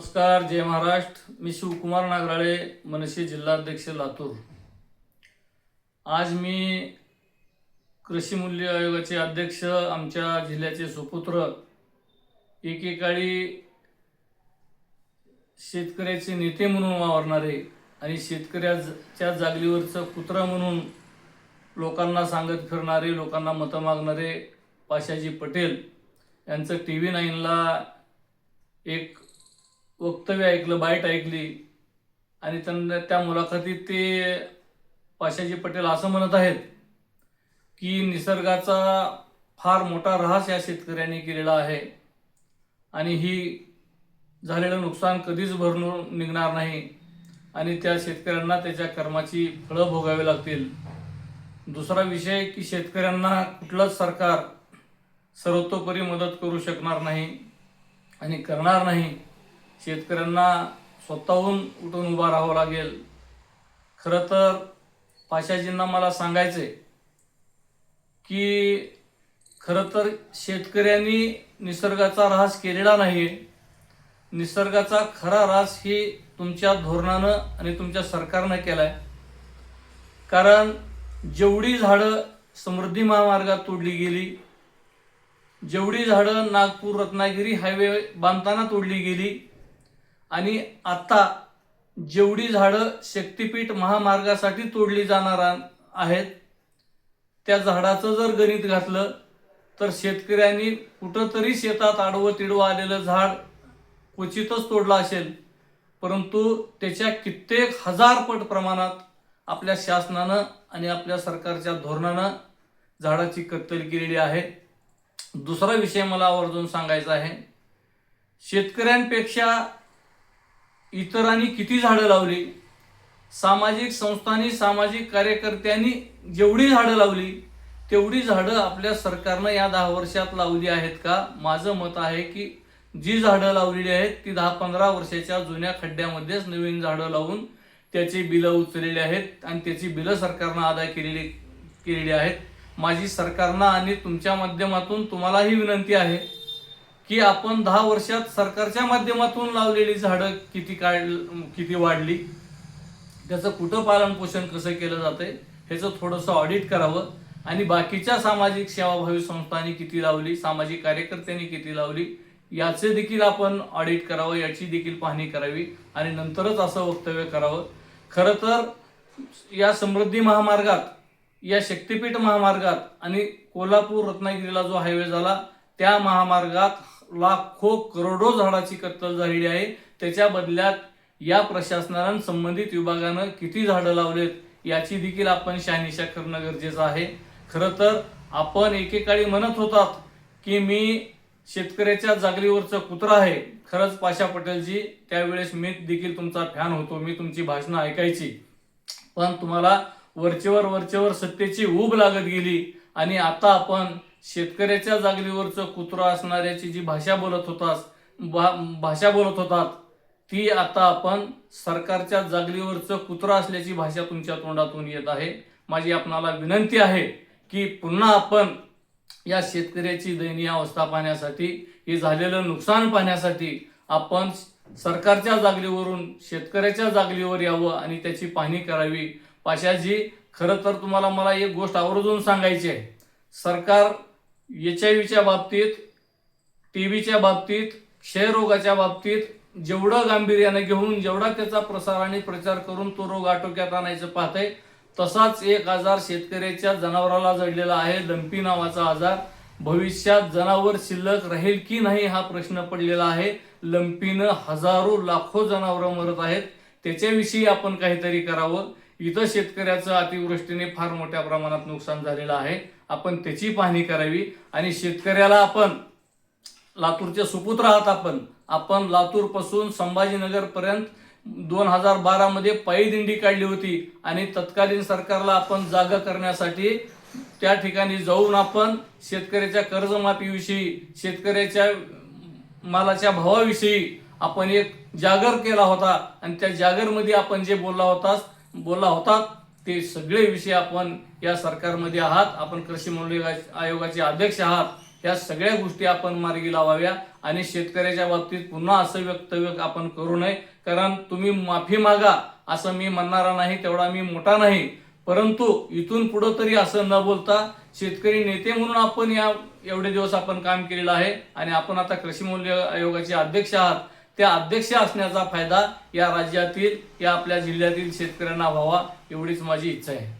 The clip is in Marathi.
नमस्कार जय महाराष्ट्र. मी शिवकुमार नागराळे मनसे जिल्हाध्यक्ष लातूर. आज मी कृषी मूल्य आयोगाचे अध्यक्ष आमच्या जिल्ह्याचे सुपुत्र एकेकाळी शेतकऱ्याचे नेते म्हणून वावरणारे आणि शेतकऱ्याच्या जागलीवरचं कुत्रा म्हणून लोकांना सांगत फिरणारे लोकांना मतं मागणारे पाशाजी पटेल यांचं टी व्ही नाईनला एक वक्तव्य ऐकलं बाईट ऐकली आणि त्यांना त्या मुलाखतीत ते पाशाजी पटेल असं म्हणत आहेत की निसर्गाचा फार मोठा ऱ्हास या शेतकऱ्यांनी केलेला आहे आणि ही झालेलं नुकसान कधीच भरून निघणार नाही आणि त्या शेतकऱ्यांना त्याच्या कर्माची फळं भोगावी लागतील. दुसरा विषय की शेतकऱ्यांना कुठलंच सरकार सर्वतोपरी मदत करू शकणार नाही आणि करणार नाही. शेतकऱ्यांना स्वतःहून उठून उभा राहावं लागेल. खरं तर पाशाजींना मला सांगायचे की खरं तर शेतकऱ्यांनी निसर्गाचा ऱ्हास केलेला नाही निसर्गाचा खरा ऱ्हास ही तुमच्या धोरणानं आणि तुमच्या सरकारनं केला आहे कारण जेवढी झाडं समृद्धी महामार्गात तोडली गेली जेवढी झाडं नागपूर रत्नागिरी हायवे बांधताना तोडली गेली आणि आता जेवढी झाडं शक्तिपीठ महामार्गासाठी तोडली जाणार आहेत त्या झाडाचं जर गणित घातलं तर शेतकऱ्यांनी कुठंतरी शेतात आडवं तिडवं आलेलं झाड क्वचितच तोडलं असेल. परंतु त्याच्या कित्येक हजार पट प्रमाणात आपल्या शासनानं आणि आपल्या सरकारच्या धोरणानं झाडाची कत्तल केलेली आहे. दुसरा विषय मला आवर्जून सांगायचा आहे. शेतकऱ्यांपेक्षा इतरांनी किती झाडं लावली? सामाजिक संस्थांनी सामाजिक कार्यकर्त्यांनी जेवढी झाडं लावली तेवढी झाडं आपल्या सरकारनं या दहा वर्षात लावली आहेत का? माझं मत आहे की जी झाडं लावलेली आहेत ती दहा पंधरा वर्षाच्या जुन्या खड्ड्यामध्येच नवीन झाडं लावून त्याची बिलं उचललेली आहेत आणि त्याची बिलं सरकारनं अदा केलेली केलेली आहेत. माझी सरकारनं आणि तुमच्या माध्यमातून तुम्हालाही विनंती आहे की आपण दहा वर्षात सरकारच्या माध्यमातून लावलेली झाडं किती काढ किती वाढली? त्याचं कुठं पालन पोषण कसं केलं जातंय ह्याचं थोडंसं ऑडिट करावं. आणि बाकीच्या सामाजिक सेवाभावी संस्थांनी किती लावली सामाजिक कार्यकर्त्यांनी किती लावली याचे देखील आपण ऑडिट करावं याची देखील पाहणी करावी आणि नंतरच असं वक्तव्य करावं. खरं तर या समृद्धी महामार्गात या शक्तिपीठ महामार्गात आणि कोल्हापूर रत्नागिरीला जो हायवे झाला त्या महामार्गात लाखो करोडो झाडाची कत्तल झालेली आहे. त्याच्या बदल्यात या प्रशासनानं संबंधित विभागानं किती झाडं लावलेत याची देखील आपण शहानिशा करणं गरजेचं आहे. खरं तर आपण एकेकाळी म्हणत होतात की मी शेतकऱ्याच्या जागरीवरचं कुत्रा आहे. खरंच पाशा पटेलजी त्यावेळेस मी देखील तुमचा फॅन होतो. मी तुमची भाषणं ऐकायची. पण तुम्हाला वरचेवर वरचेवर सत्तेची ऊब लागत गेली आणि आता आपण शेतकऱ्याच्या जागलीवरचं कुत्रा असणाऱ्याची जी भाषा बोलत होतास भा- भाषा बोलत होतात ती आता आपण सरकारच्या जागलीवरचं कुत्रा असल्याची भाषा तुमच्या तोंडातून येत आहे. माझी आपणाला विनंती आहे की पुन्हा आपण या शेतकऱ्याची दयनीय अवस्था पाहण्यासाठी हे झालेलं नुकसान पाहण्यासाठी आपण सरकारच्या जागलीवरून शेतकऱ्याच्या जागलीवर यावं आणि त्याची पाहणी करावी. पाशाजी खरं तर तुम्हाला मला एक गोष्ट आवर्जून सांगायची आहे. सरकार एच आय व्हीच्या बाबतीत टी व्हीच्या बाबतीत क्षयरोगाच्या बाबतीत जेवढं गांभीर्यानं घेऊन जेवढा त्याचा प्रसार आणि प्रचार करून तो रोग आटोक्यात आणायचं पाहतंय तसाच एक आजार शेतकऱ्याच्या जनावराला जडलेला आहे लंपी नावाचा आजार. भविष्यात जनावर शिल्लक राहील की नाही हा प्रश्न पडलेला आहे. लंपीनं हजारो लाखो जनावरं मरत आहेत. त्याच्याविषयी आपण काहीतरी करावं. इथं शेतकऱ्याचं अतिवृष्टीने फार मोठ्या प्रमाणात नुकसान झालेलं आहे. आपण त्याची पाहणी करावी. आणि शेतकऱ्याला आपण लातूरचे सुपुत्र आहात आपण. आपण लातूरपासून संभाजीनगरपर्यंत दोन हजार बारामध्ये पायी दिंडी काढली होती. आणि तत्कालीन सरकारला आपण जागा करण्यासाठी त्या ठिकाणी जाऊन आपण शेतकऱ्याच्या कर्जमाफीविषयी शेतकऱ्याच्या मालाच्या भावाविषयी आपण एक जागर केला होता. आणि त्या जागरमध्ये आपण जे बोलला होता बोलला होता ते सगळे विषय आपण या सरकारमध्ये आहात. आपण कृषी मूल्य आयोगाचे अध्यक्ष आहात. ह्या सगळ्या गोष्टी आपण मार्गी लावाव्या आणि शेतकऱ्याच्या बाबतीत पुन्हा असं वक्तव्य आपण करू नये. कारण तुम्ही माफी मागा असं मी म्हणणारा नाही तेवढा मी मोठा नाही. परंतु इथून पुढं तरी असं न बोलता शेतकरी नेते म्हणून आपण या एवढे दिवस आपण काम केलेलं आहे. आणि आपण आता कृषी मूल्य आयोगाचे अध्यक्ष आहात. त्या अध्यक्ष असण्याचा फायदा या राज्यातील या आपल्या जिल्ह्यातील शेतकऱ्यांना व्हावा एवढीच माझी इच्छा आहे.